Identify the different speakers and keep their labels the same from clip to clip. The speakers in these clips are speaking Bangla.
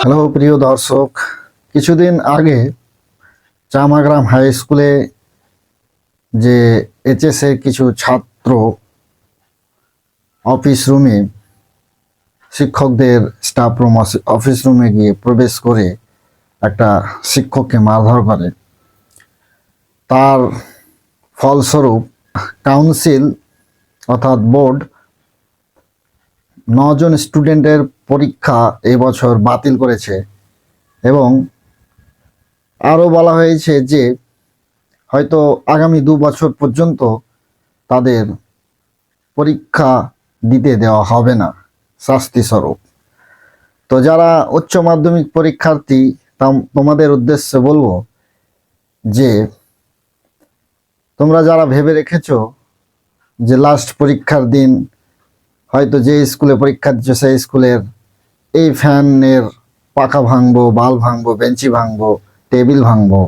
Speaker 1: হ্যালো, প্রিয় দর্শক, কিছুদিন আগে চামাগ্রাম হাই স্কুলে যে এইচএস এর কিছু ছাত্র অফিস রুমে শিক্ষকদের স্টাফ রুম অফিস রুমে গিয়ে প্রবেশ করে একটা শিক্ষককে মারধর করে। তার ফলস্বরূপ কাউন্সিল অর্থাৎ বোর্ড, নজন স্টুডেন্টের পরীক্ষা এবছর বাতিল করেছে এবং আরও বলা হয়েছে যে হয়তো আগামী দু বছর পর্যন্ত তাদের পরীক্ষা দিতে দেওয়া হবে না শাস্তি স্বরূপ তো যারা উচ্চ মাধ্যমিক পরীক্ষার্থী, তাম- তোমাদের উদ্দেশ্যে বলব যে তোমরা যারা ভেবে রেখেছো যে লাস্ট পরীক্ষার দিন হয়তো যে স্কুলে পরীক্ষা দিচ্ছ সেই স্কুলের এই ফ্যানের পাখা ভাঙবো বাল ভাঙবো, বেঞ্চি ভাঙবো, টেবিল ভাঙবো।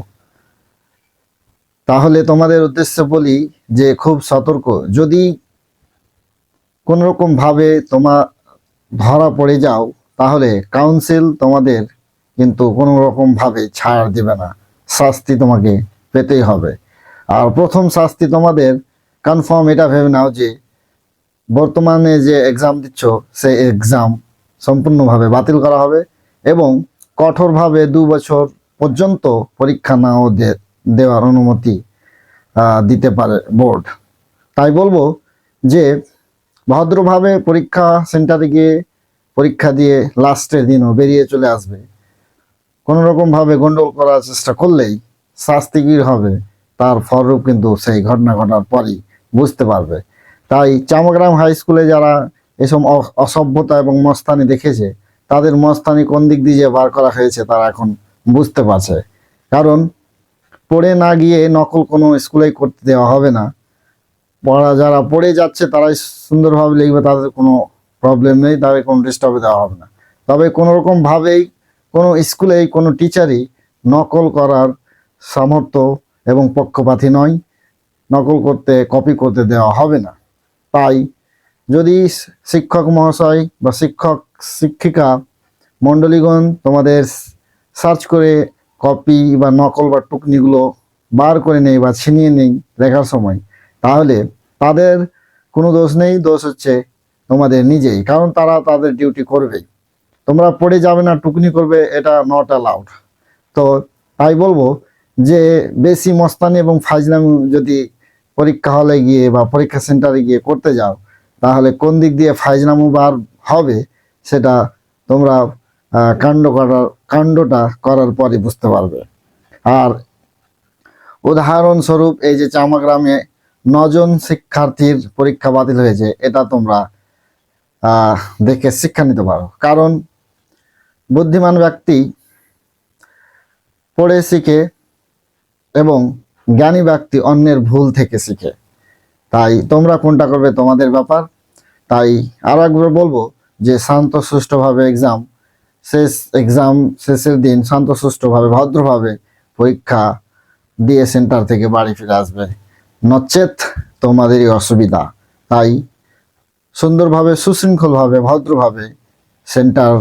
Speaker 1: তাহলে তোমাদের উদ্দেশ্যে বলি যে খুব সতর্ক। যদি কোনো রকম ভাবে তোমার ধরা পড়ে যাও, তাহলে কাউন্সিল তোমাদের কিন্তু কোনো রকম ভাবে ছাড় দেবে না। শাস্তি তোমাকে পেতেই হবে। আর প্রথম শাস্তি তোমাদের কনফার্ম এটা ভেবে নাও যে বর্তমানে যে এক্সাম দিচ্ছ, সেই এক্সাম সম্পূর্ণভাবে বাতিল করা হবে এবং কঠোরভাবে দু বছর পর্যন্ত পরীক্ষা নাও দেওয়ার অনুমতি দিতে পারে বোর্ড। তাই বলব যে ভদ্রভাবে পরীক্ষা সেন্টারে গিয়ে পরীক্ষা দিয়ে লাস্টের দিনও বেরিয়ে চলে আসবে। কোনো রকমভাবে করার চেষ্টা করলেই শাস্তি কী হবে, তার ফলরূপ কিন্তু সেই ঘটনা ঘটার পরই। বুঝতে পারবে। তাই চামগ্রাম হাই স্কুলে যারা এসব অসভ্যতা এবং মস্তানি দেখেছে, তাদের মস্তানি কোন দিক দিয়ে বার করা হয়েছে তারা এখন বুঝতে পারছে। কারণ পড়ে না গিয়ে নকল কোনো স্কুলেই করতে দেওয়া হবে না। পড়া যারা পড়ে যাচ্ছে তারাই সুন্দরভাবে লিখবে, তাদের কোনো প্রবলেম নেই, তাদের কোনো ডিস্টার্বে দেওয়া হবে না। তবে কোনো রকমভাবেই কোনো স্কুলেই কোনো টিচারই নকল করার সামর্থ্য এবং পক্ষপাতী নয়। নকল করতে কপি করতে দেওয়া হবে না। তাই যদি শিক্ষক মহাশয় বা শিক্ষক, শিক্ষিকা, মণ্ডলীগণ তোমাদের সার্চ করে কপি বা নকল বা টুকনিগুলো বার করে নেই বা ছিনিয়ে নেই লেখার সময়, তাহলে তাদের কোনো দোষ নেই, দোষ হচ্ছে তোমাদের নিজেই, কারণ তারা তাদের ডিউটি করবে তোমরা পড়ে যাবে না, টুকনি করবে, এটা নট অ্যালাউড তো তাই বলব যে, বেশি মস্তানি এবং ফাজলামি যদি পরীক্ষা হলে গিয়ে বা পরীক্ষা সেন্টারে গিয়ে করতে যাও, তাহলে কোন দিক দিয়ে ফাজলামু বার হবে সেটা তোমরা কাণ্ড করার, কাণ্ডটা করার পরে বুঝতে পারবে। আর উদাহরণস্বরূপ এই যে চামাগ্রামে নজন শিক্ষার্থীর পরীক্ষা বাতিল হয়েছে, এটা তোমরা দেখে শিক্ষা নিতে পারো। কারণ বুদ্ধিমান ব্যক্তি পড়ে, শিখে এবং জ্ঞানী ব্যক্তি অন্যের ভুল থেকে শিখে। তাই তোমরা কোনটা করবে তোমাদের ব্যাপার। তাই আর একবার বলব যে শান্ত সুষ্ঠুভাবে এক্সাম শেষ এক্সাম শেষের দিন শান্ত সুষ্ঠুভাবে, ভদ্রভাবে পরীক্ষা দিয়ে সেন্টার থেকে বাড়ি ফিরে আসবে। নচেত তোমাদেরই অসুবিধা। তাই সুন্দরভাবে, সুশৃঙ্খলভাবে, ভদ্রভাবে সেন্টার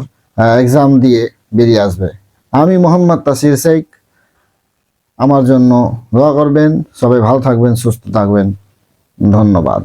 Speaker 1: এক্সাম দিয়ে বেরিয়ে আসবে। আমি মোহাম্মদ তাসির শেখ। আমার জন্য দোয়া করবেন সবাই ভালো থাকবেন সুস্থ থাকবেন। ধন্যবাদ।